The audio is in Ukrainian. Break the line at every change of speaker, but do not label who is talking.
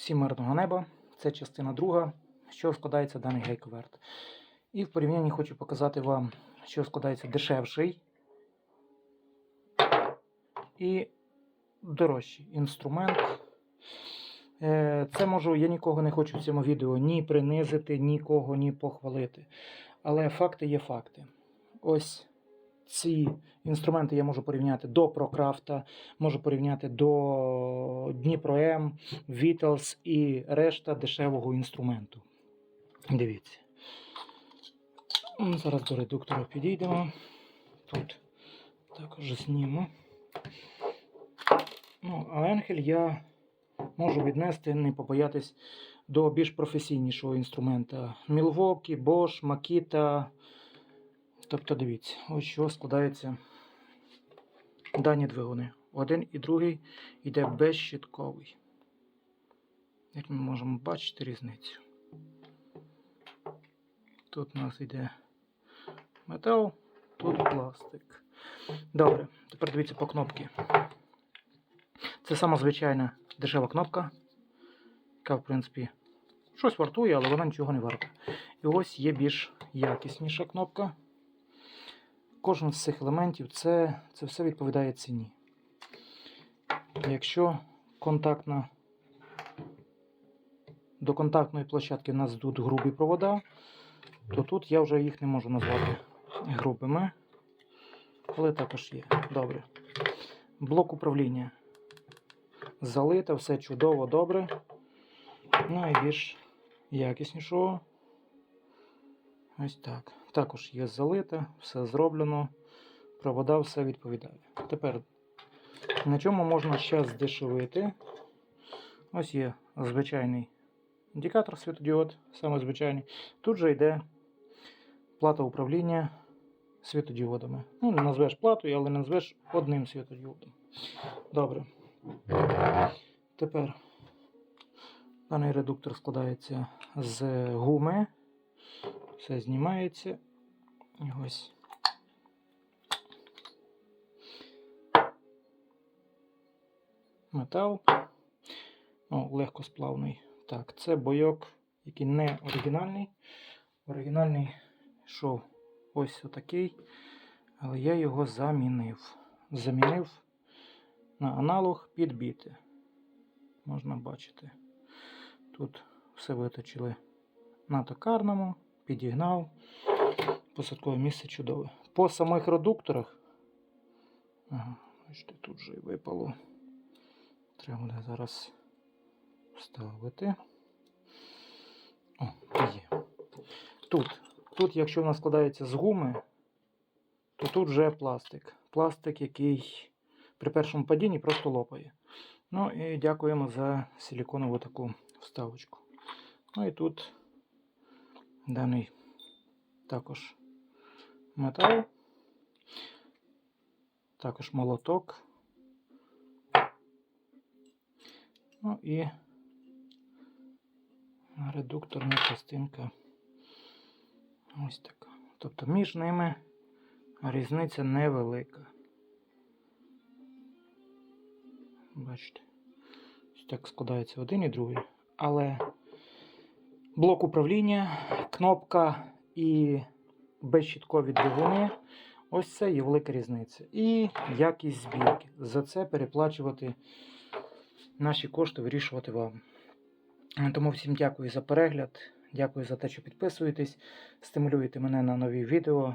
Всім мирного неба. Це частина друга, що складається даний гайковерт. І в порівнянні хочу показати вам, що складається дешевший і дорожчий інструмент. Е, Це можу, я нікого не хочу в цьому відео ні принизити, нікого, ні похвалити. Але факти є факти. Ось ці інструменти я можу порівняти до ProCraft, можу порівняти до Дніпро М, Vitals і решта дешевого інструменту. Дивіться. Зараз до редуктора підійдемо. Тут також зніму. Ну, а Енхель я можу віднести, не побоятись до більш професійнішого інструмента. Milwaukee, Bosch, Makita. Тобто дивіться, ось що складаються дані двигуни. Один і другий йде безщитковий. Як ми можемо бачити різницю. Тут у нас йде метал, тут пластик. Добре, тепер дивіться по кнопці. Це сама звичайна дешева кнопка, яка, в принципі, щось вартує, але вона нічого не варта. І ось є більш якісніша кнопка. Кожен з цих елементів це, це все відповідає ціні. Якщо контактна, до контактної площадки в нас йдуть грубі провода, то тут я вже їх не можу назвати грубими, але також є. Добре. Блок управління. Залите, все чудово, добре. Ну і більш якіснішого. Ось так. Також є залите, все зроблено. Провода все відповідає. Тепер на чому можна ще здешевити? Ось є звичайний індикатор світодіод, саме звичайний. Тут же йде плата управління світодіодами. Ну, не назвеш платою, але назвеш одним світодіодом. Добре. Тепер даний редуктор складається з гуми. Все знімається. Ось. Метал. О, легкосплавний. Так, це бойок, який не оригінальний. Оригінальний йшов ось отакий. Але я його замінив. Замінив на аналог підбіти. Можна бачити. Тут все виточили на токарному, підігнав. Посадкове місце чудове. По самих редукторах. Ага, бачите, тут же і випало. Треба буде зараз вставити. О, є. Тут, тут, якщо вона складається з гуми, то тут вже пластик. Пластик, який при першому падінні просто лопає. Ну і дякуємо за силіконову таку вставочку. Ну і тут даний також метал, також молоток. Ну і редукторна частинка. Ось така. Тобто між ними різниця невелика. Бачите, ось так складається один і другий. Але блок управління, кнопка і безщіткові двигуни. Ось це є велика різниця. І якість збірки. За це переплачувати наші кошти, вирішувати вам. Тому всім дякую за перегляд. Дякую за те, що підписуєтесь, стимулюєте мене на нові відео.